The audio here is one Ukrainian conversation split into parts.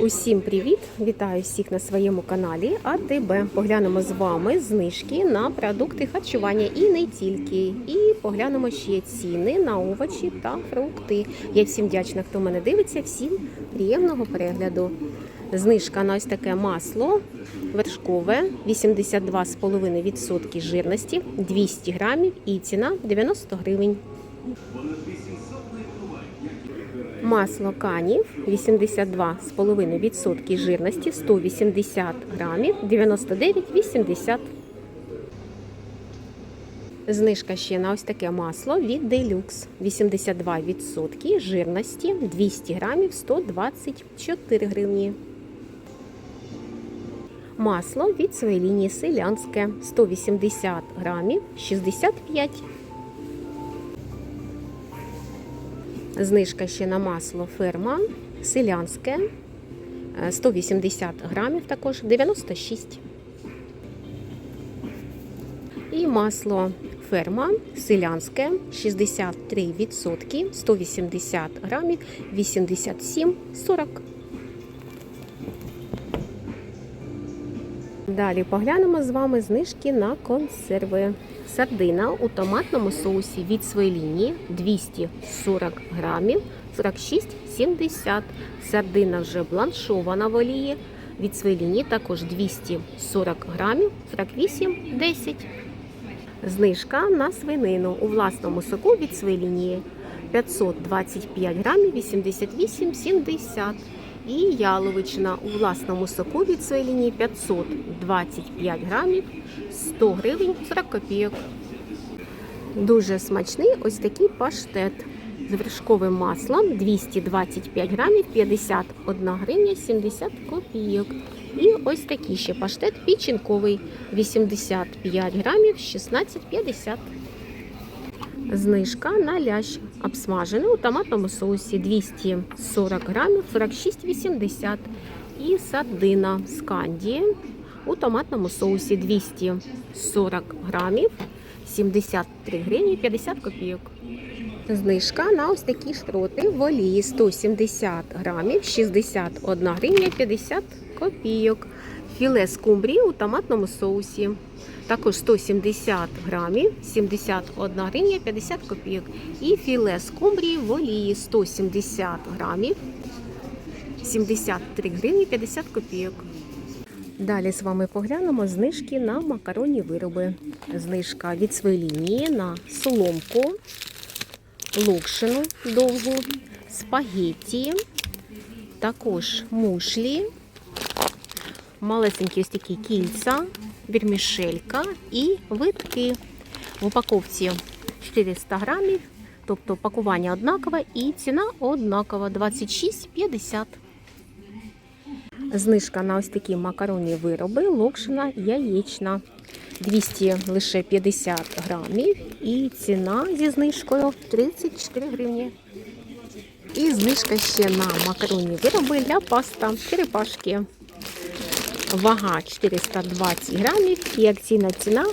Усім привіт! Вітаю всіх на своєму каналі АТБ. Поглянемо з вами знижки на продукти харчування і не тільки. І поглянемо ще ціни на овочі та фрукти. Я всім вдячна, хто мене дивиться. Всім приємного перегляду. Знижка на ось таке масло вершкове 82,5% жирності, 200 грамів і ціна 90 гривень. Масло канів 82,5% жирності, 180 грамів, 99,80. Знижка ще на ось таке масло від Deluxe. 82% жирності, 200 грамів, 124 гривні. Масло від своєї лінії селянське 180 грамів, 65 Знижка ще на масло ферма селянське е, 180 грамів, також 96. І масло ферма селянське 63%, 180 грамів, 87,40. Далі поглянемо з вами знижки на консерви. Сардина у томатному соусі від своєї лінії 240 грамів 46,70. Сардина вже бланшована в олії від своєї лінії також 240 грамів 48,10. Знижка на свинину у власному соку від своєї лінії 525 грамів 88,70. І яловичина у власному соку від своєї лінії 525 грамів 100 гривень 40 копійок. Дуже смачний ось такий паштет з вершковим маслом 225 грамів 51 гривня 70 копійок. І ось такий ще паштет печінковий 85 грамів 16,50. Знижка на лящ обсмажений у томатному соусі 240 грамів 46,80. І сардина з канді у томатному соусі 240 грамів 73 гривні 50 копійок. Знижка на ось такі шпроти в олії 170 грамів 61 гривня 50 копійок. Філе скумбрії у томатному соусі. Також 170 грамів, 71 гривня 50 копійок. І філе скумбрії в олії 170 грамів, 73 гривні 50 копійок. Далі з вами поглянемо знижки на макаронні вироби. Знижка від своєї лінії на соломку, локшину довгу, спагетті, також мушлі, малесенькі ось такі кільця, вірмішелька і витки. В упаковці 400 грамів, тобто пакування однакове і ціна однакова 26,50. Знижка на ось такі макаронні вироби, локшина яєчна. 200 лише 50 грамів і ціна зі знижкою 34 гривні. І знижка ще на макаронні вироби для паста черепашки. Вага 420 грамів і акційна ціна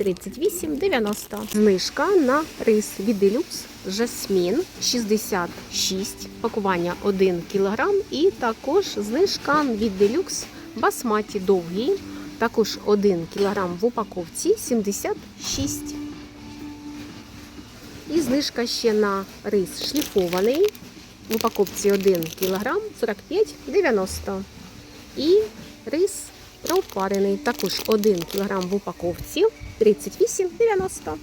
38,90. Знижка на рис від Deluxe Жасмін 66, пакування 1 кг. І також знижка від Deluxe Басматі довгий, також 1 кг в упаковці 76. І знижка ще на рис шліфований в упаковці 1 кг 45,90. І рис пропарений, також 1 кг в упаковці 38,90.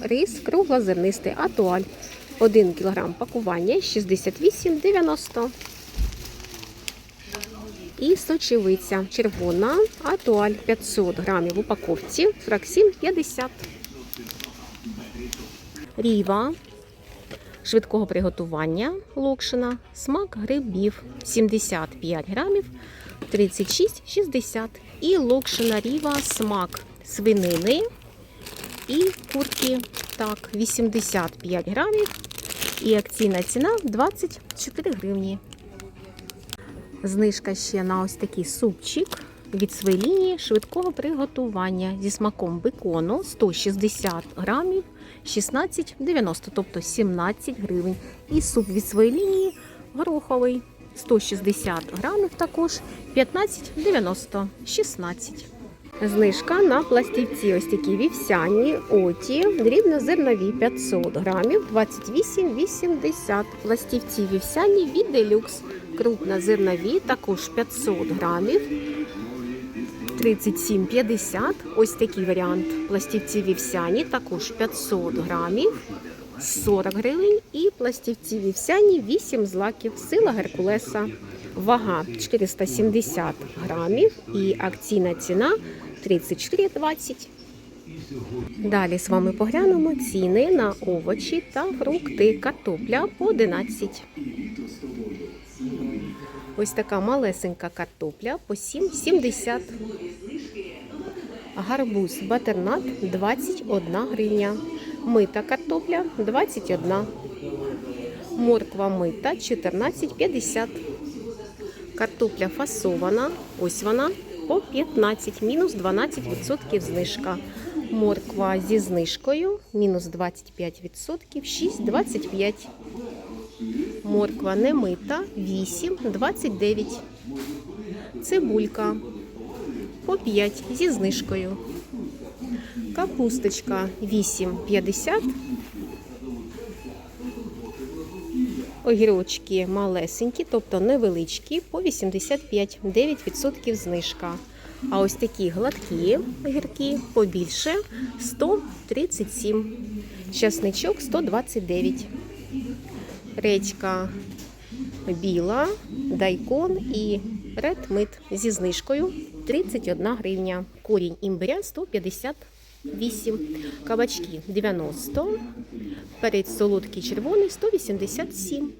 Рис круглозернистий атуаль. 1 кг пакування 68,90. І сочевиця червона атуаль 500 грамів в упаковці 47,50. Ріва швидкого приготування локшина, смак грибів 75 грамів 36,60. І локшина ріва смак свинини і курки. Так, 85 грамів. І акційна ціна 24 гривні. Знижка ще на ось такий супчик від своєї лінії швидкого приготування зі смаком бекону 160 грамів 16,90, тобто 17 гривень. І суп від своєї лінії гороховий 160 грамів також 15,90 16. Знижка на пластівці ось такі вівсяні, оті, дрібнозернові 500 грамів 28,80. Пластівці вівсяні від делюкс. Крупнозернові також 500 грамів 37,50. Ось такий варіант. Пластівці вівсяні також 500 грамів 40 гривень. І пластівці вівсяні 8 злаків. Сила Геркулеса. Вага 470 грамів і акційна ціна 34,20. Далі з вами поглянемо ціни на овочі та фрукти. Картопля по 11. Ось така малесенька картопля по 7,70. Гарбуз батернат 21 гривня. Мита картопля 21. Морква мита 14,50. Картопля фасована. Ось вона по 15, мінус 12% знижка. Морква зі знижкою мінус 25%, 6,25. Морква немита 8,29. Цибулька по 5 зі знижкою. Капусточка 8,50. Огірочки малесенькі, тобто невеличкі, по 85, 9% знижка. А ось такі гладкі огірки побільше 137. Часничок 129. Редька біла, дайкон і редмит зі знижкою 31 гривня. Корінь імбиря 158. Кабачки 90. Перець солодкий червоний 187.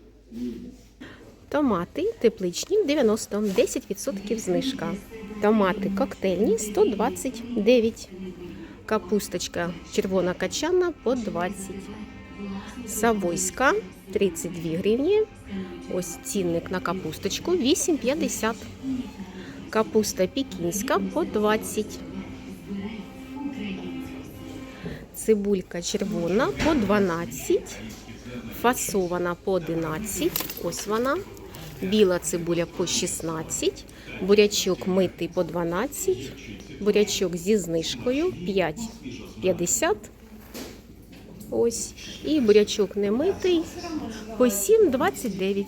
Томати тепличні 90, 10% знижка. Томати коктейльні 129. Капусточка червона качана по 20. Савойська 32 гривні. Ось цінник на капусточку 8,50. Капуста пекінська по 20. Цибулька червона по 12. Фасована по 11. Ось вона. Біла цибуля по 16. Бурячок митий по 12. Бурячок зі знижкою 5,50. Ось. І бурячок немитий по 7,29.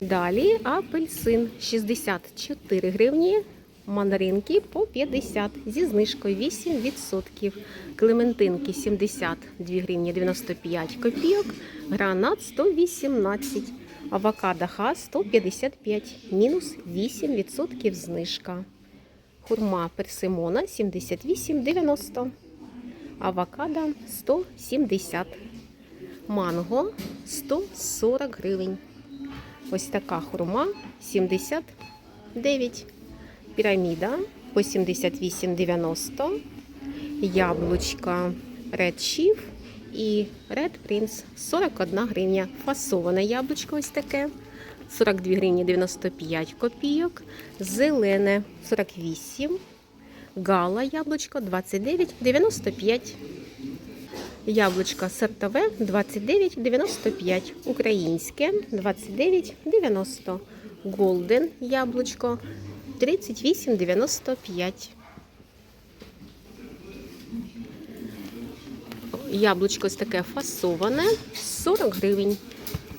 Далі апельсин 64 гривні. Мандаринки по 50 зі знижкою 8%. Клементинки 72 гривні 95 копійок. Гранат 118. Авокадо ха 155 мінус 8% знижка. Хурма персимона 78,90. Авокадо 170. Манго 140 гривень. Ось така хурма 79. Піраміда по 78,90. Яблучка Red Chief і Red Prince 41 гривня. Фасоване яблучко ось таке. 42 гривні 95 копійок. Зелене 48. Гала яблучко 29,95. Яблучко сортове 29,95. Українське 29,90. Голден яблучко 38,95. Яблучко ось таке фасоване 40 гривень.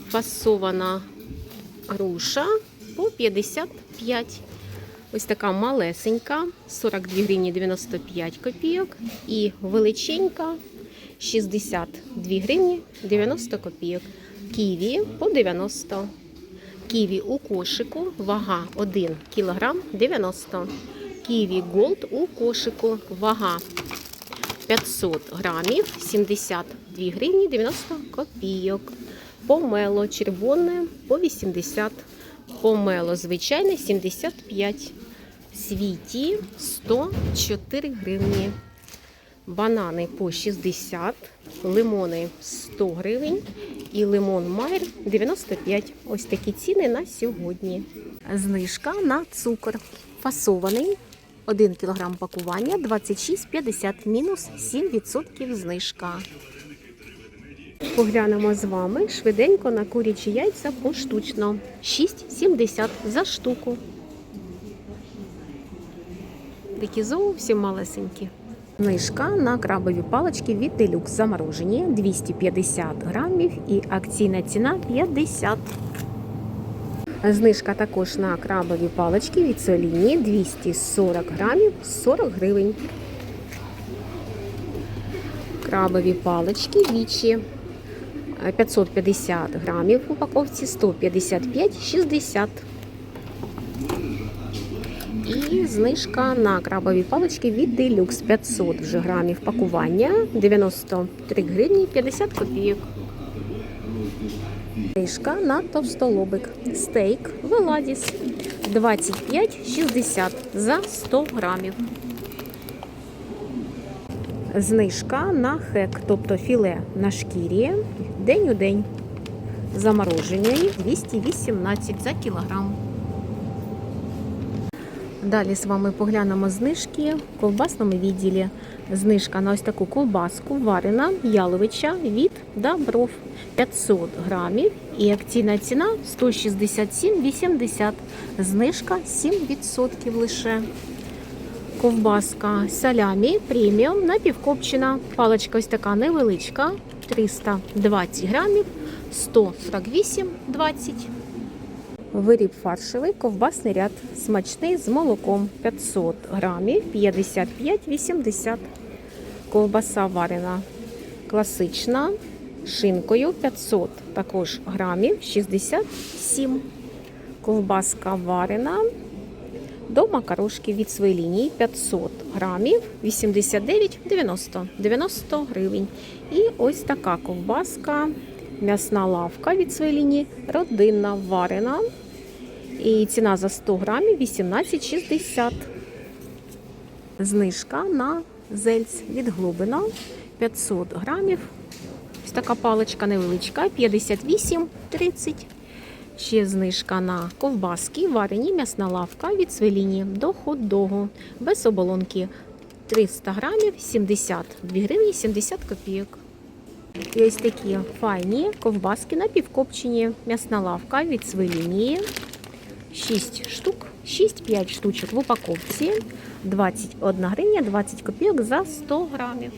Фасована груша по 55. Ось така малесенька 42 гривні 95 копійок. І величенька 62 гривні 90 копійок. Ківі по 90. Ківі у кошику, вага 1 кг 90. Ківі Голд у кошику, вага 500 грамів 72 гривні 90 копійок. Помело червоне по 80. Помело звичайне 75. Світі 104 гривні. Банани по 60, лимони 100 гривень і лимон Майер 95. Ось такі ціни на сьогодні. Знижка на цукор. Фасований 1 кг пакування 26,50 мінус 7% знижка. Поглянемо з вами швиденько на курячі яйця поштучно. 6,70 за штуку. Такі зовсім малесенькі. Знижка на крабові палички від Deluxe заморожені 250 грамів і акційна ціна 50. Знижка також на крабові палички від Соліні 240 грамів 40 гривень. Крабові палички вічі 550 грамів в упаковці 155,60. І знижка на крабові палички від Deluxe 500 вже грамів пакування 93 гривні 50 копійок. Знижка на товстолобик. Стейк Веладіс 25,60 за 100 грамів. Знижка на хек, тобто філе на шкірі день у день. Заморожений 218 за кілограм. Далі з вами поглянемо знижки в ковбасному відділі. Знижка на ось таку ковбаску варена яловича від Добров 500 грамів і акційна ціна 167,80. Знижка 7% лише. Ковбаска салямі преміум напівкопчена. Паличка ось така невеличка 320 грамів 148,20. Виріб фаршевий, ковбасний ряд, смачний з молоком 500 грамів 55,80. Ковбаса варена класична, шинкою 500 також грамів 67. Ковбаска варена до макарошки від своєї лінії 500 грамів 89,90 90 гривень. І ось така ковбаска, м'ясна лавка від своєї лінії, родинна варена. І ціна за 100 грамів 18,60. Знижка на зельць від глибина 500 грамів. Ось така паличка невеличка 58,30. Ще знижка на ковбаски, варені м'ясна лавка від свеліні до хот-догу. Без оболонки 300 грамів 72 гривні 70 копійок. І ось такі файні ковбаски напівкопчені. М'ясна лавка від свелінії. 6 штук, 6-5 штучок в упаковці. 21 гривня 20 копійок за 100 грамів.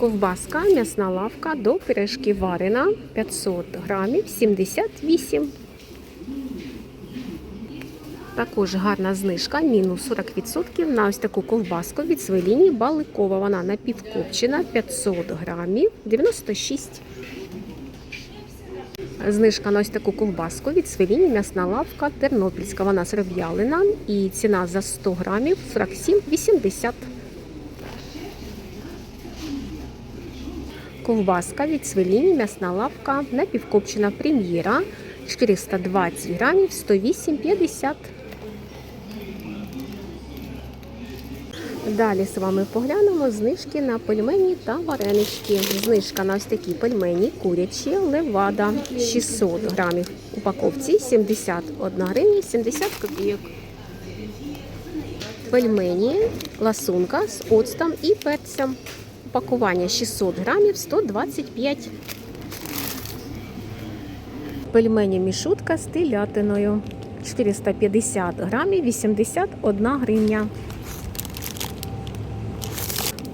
Ковбаска, м'ясна лавка до пиріжки варена 500 грамів 78. Також гарна знижка, мінус 40% на ось таку ковбаску від свеліні баликова. Вона напівкопчена 500 грамів 96. Знижка на ось таку ковбаску від свеліні м'ясна лавка тернопільська. Вона зроб'ялина і ціна за 100 грамів 47,80. Ковбаска від свеліні, м'ясна лавка, напівкопчена прем'єра 420 грамів 108,50. Далі з вами поглянемо знижки на пельмені та варенички. Знижка на ось такі пельмені курячі левада 600 грамів. Упаковці 71 гривня 70 копійок. Пельмені ласунка з оцтом і перцем. Пакування 600 грамів 125. Пельмені мішутка з телятиною 450 грамів 81 гривня.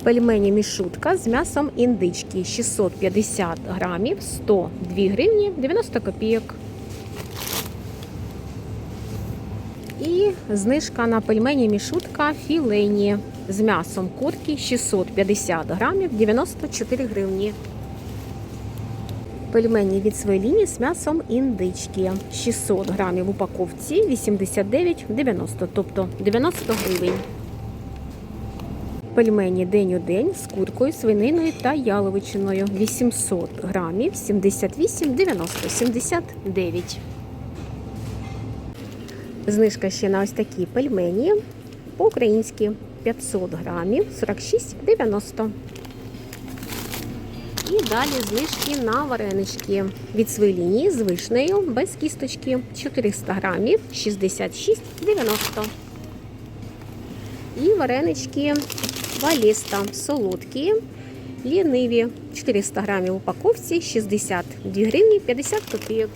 Пельмені мішутка з м'ясом індички 650 грамів 102 гривні 90 копійок. І знижка на пельмені мішутка філейні з м'ясом курки 650 грамів 94 гривні. Пельмені від своєї з м'ясом індички 600 грамів упаковці 89,90, тобто 90 гривень. Пельмені день у день з куркою, свининою та яловичиною 800 грамів 78,90, 79. Знижка ще на ось такі пельмені по-українськи 500 грамів 46,90. І далі знижки на варенички від своєї лінії з вишнею без кісточки 400 грамів 66,90. І варенички валіста солодкі ліниві. 400 грамів упаковці, 62 гривні 50 копійок.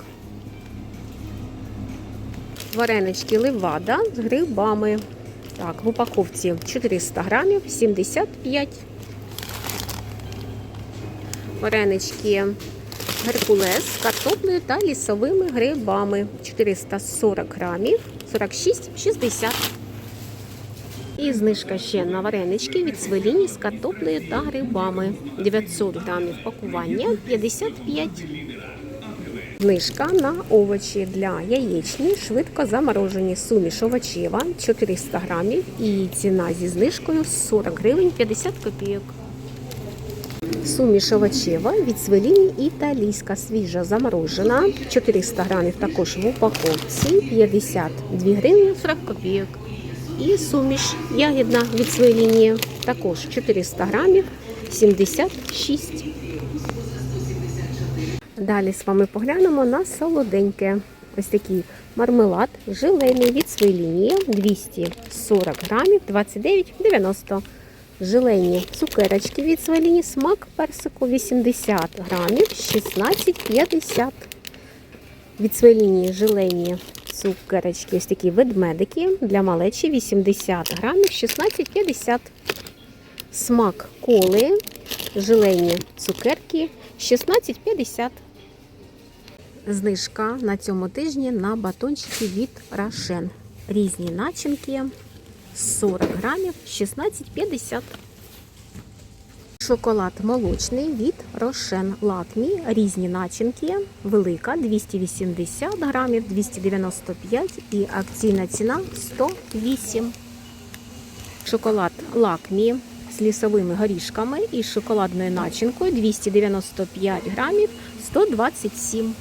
Варенички левада з грибами. Так, в упаковці 400 грамів, 75. Варенички Геркулес з картоплею та лісовими грибами. 440 грамів, 46,60. І знижка ще на варенички від свеліні з картоплею та грибами. 900 грамів пакування 55. Знижка на овочі для яєчні, швидко заморожені. Суміш овочева 400 грамів і ціна зі знижкою 40 гривень 50 копійок. Суміш овочева від свеліні італійська свіжа заморожена. 400 грамів також в упаковці 52 гривні 40 копійок. І суміш ягідна від свеліні також 400 грамів 76. Далі з вами поглянемо на солоденьке. Ось такий мармелад желейний від свеліні 240 грамів 29,90. Желейні цукерочки від свеліні, смак персику 80 грамів 16,50. Від свеліні желейні цукерочки, ось такі ведмедики для малечі 80 грамів 16,50. Смак коли, желейні цукерки 16,50. Знижка на цьому тижні на батончики від Рошен. Різні начинки 40 грамів 16,50. Шоколад молочний від Рошен Лакмі. Різні начинки. Велика 280 грамів, 295 і акційна ціна 108. Шоколад Лакмі з лісовими горішками і шоколадною начинкою 295 грамів 127.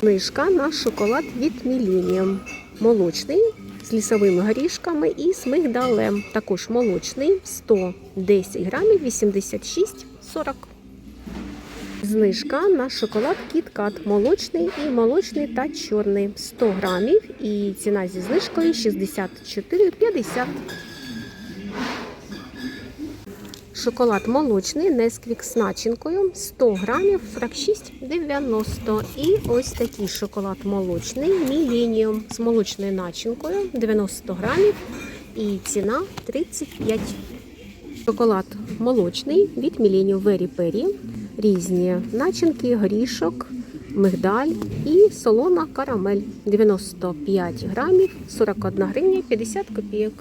Знижка на шоколад від Millennium. Молочний з лісовими горішками і з мигдалем. Також молочний 110 грамів 86,40. Знижка на шоколад Кіткат молочний і молочний та чорний 100 грамів і ціна зі знижкою 64,50. Шоколад молочний Несквік з начинкою 100 грамів 46,90. І ось такий шоколад молочний Millennium з молочною начинкою 90 грамів і ціна 35. Шоколад молочний від Millennium Very Perry. Різні начинки, горішок, мигдаль і солона карамель 95 грамів 41 гривня 50 копійок.